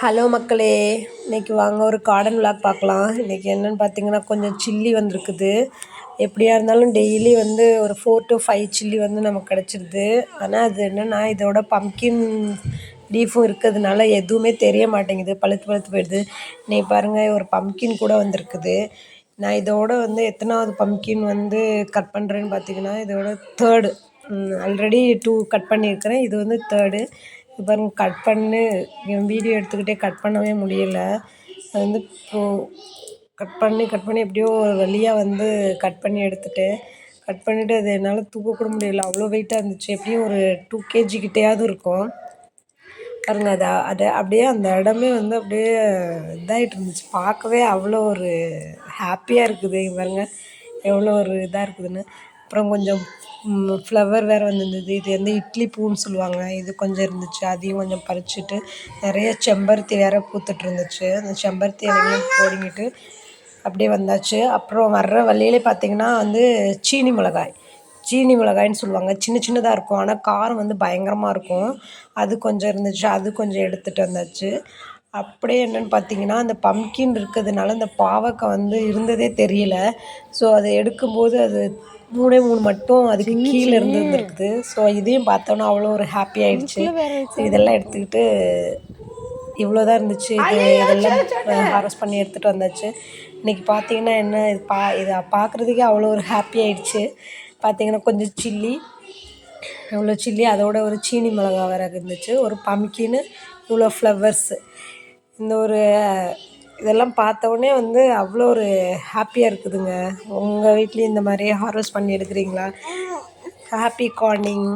Hello மக்களே இன்றைக்கி வாங்க ஒரு கார்டன் விளாக் பார்க்கலாம். இன்றைக்கி என்னென்னு பார்த்தீங்கன்னா கொஞ்சம் சில்லி வந்திருக்குது. எப்படியா இருந்தாலும் டெய்லி வந்து ஒரு ஃபோர் டு ஃபைவ் சில்லி வந்து நமக்கு கிடச்சிருது. ஆனால் அது என்னென்னா இதோட பம்கின் லீஃபும் இருக்கிறதுனால எதுவுமே தெரிய மாட்டேங்குது. பழுத்து பழுத்து போயிடுது. நீ பாருங்கள் ஒரு பம்கின் கூட வந்திருக்குது. நான் இதோட வந்து எத்தனாவது பம்கின் வந்து கட் பண்ணுறேன்னு பார்த்தீங்கன்னா இதோட தேர்டு ஆல்ரெடி டூ கட் பண்ணியிருக்கிறேன். இது வந்து தேர்டு பாருங்க கட் பண்ணு வீடியோ எடுத்துக்கிட்டே கட் பண்ணவே முடியல. அது வந்து இப்போது கட் பண்ணி கட் பண்ணி எப்படியோ ஒரு வழியாக வந்து கட் பண்ணி எடுத்துட்டேன். கட் பண்ணிவிட்டு அது என்னால் தூக்கக்கூட முடியல. அவ்வளோ வெயிட்டாக இருந்துச்சு. எப்படியும் ஒரு டூ கேஜி கிட்டேயாவது இருக்கும். பாருங்கள் அதை அதை அப்படியே அந்த இடமே வந்து அப்படியே இதாகிட்டு இருந்துச்சு. பார்க்கவே அவ்வளோ ஒரு ஹாப்பியாக இருக்குது. பாருங்கள் எவ்வளோ ஒரு இதாக இருக்குதுன்னு. அப்புறம் கொஞ்சம் ஃப்ளவர் வேறு வந்துருந்தது. இது வந்து இட்லி பூன்னு சொல்லுவாங்க. இது கொஞ்சம் இருந்துச்சு. அதையும் கொஞ்சம் பறிச்சுட்டு நிறைய செம்பருத்தி வேறு பூத்துட்ருந்துச்சு அந்த செம்பருத்தி இலைகளையும் பிடுங்கிட்டு அப்படியே வந்தாச்சு. அப்புறம் வர்ற வழியிலே பார்த்திங்கன்னா வந்து சீனி மிளகாய். சீனி மிளகாய்ன்னு சொல்லுவாங்க. சின்ன சின்னதாக இருக்கும். ஆனால் காரம் வந்து பயங்கரமாக இருக்கும். அது கொஞ்சம் இருந்துச்சு. அது கொஞ்சம் எடுத்துகிட்டு வந்தாச்சு. அப்படியே என்னென்னு பார்த்தீங்கன்னா அந்த பம்கின் இருக்கிறதுனால அந்த பாவக்காய் வந்து இருந்ததே தெரியல. ஸோ அதை எடுக்கும்போது அது மூணே மூணு மட்டும் அதுக்கு கீழே இருந்து இருந்திருக்குது ஸோ இதையும் பார்த்தோன்னா அவ்வளோ ஒரு ஹாப்பி ஆயிடுச்சு. இதெல்லாம் எடுத்துக்கிட்டு இவ்வளோ தான் இருந்துச்சு. இது இதெல்லாம் ஹாரஸ் பண்ணி எடுத்துகிட்டு வந்தாச்சு. இன்றைக்கி பார்த்தீங்கன்னா என்ன இது பா இதை பார்க்குறதுக்கே அவ்வளோ ஒரு ஹாப்பி ஆயிடுச்சு. பார்த்தீங்கன்னா கொஞ்சம் சில்லி இவ்வளோ சில்லி அதோட ஒரு சீனி மிளகா வேறு இருந்துச்சு. ஒரு பம்கின்னு இவ்வளோ ஃப்ளவர்ஸு இந்த ஒரு இதெல்லாம் பார்த்தோன்னே வந்து அவ்வளோ ஒரு ஹாப்பியாக இருக்குதுங்க. உங்கள் வீட்லேயும் இந்த மாதிரி ஹார்வெஸ்ட் பண்ணி எடுக்கிறீங்களா? Happy Corning